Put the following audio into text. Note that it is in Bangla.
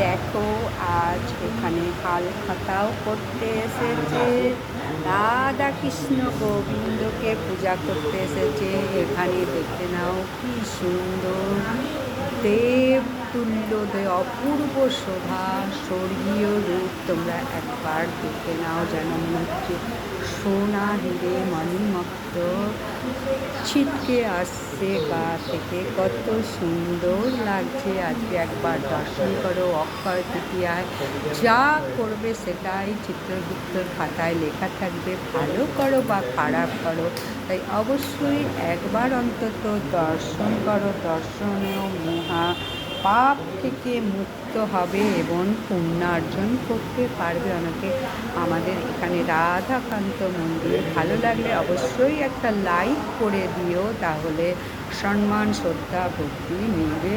দেখো, আজ এখানে হাল খাতাও করতে এসেছে। রাধা কৃষ্ণ গোবিন্দকে পূজা করতে এসেছে। এখানে দেখতে নাও কি সুন্দর। দেব তুল্য অপূর্ব শোভা, স্বর্গীয় রূপ। তোমরা একবার দেখে নাও যেন মনে হচ্ছে সোনা হিরে মণিমক্ত ছিটকে আসছে গা থেকে। কত সুন্দর লাগছে আজকে একবার দর্শন করো, অক্ষয় তৃতীয়ায় যা করবে সেটাই চিত্রগুপ্তর খাতায় লেখা থাকবে। ভালো করো বা খারাপ করো, তাই অবশ্যই একবার অন্তত দর্শন করো দর্শনীয় মহা পাপ থেকে মুক্ত হবে এবং পুণ্যার্জন করতে পারবে অনেকে আমাদের এখানে রাধাকান্ত মন্দির ভালো লাগলে অবশ্যই একটা লাইক করে দিও, তাহলে সম্মান, শ্রদ্ধা, ভক্তি মিলবে।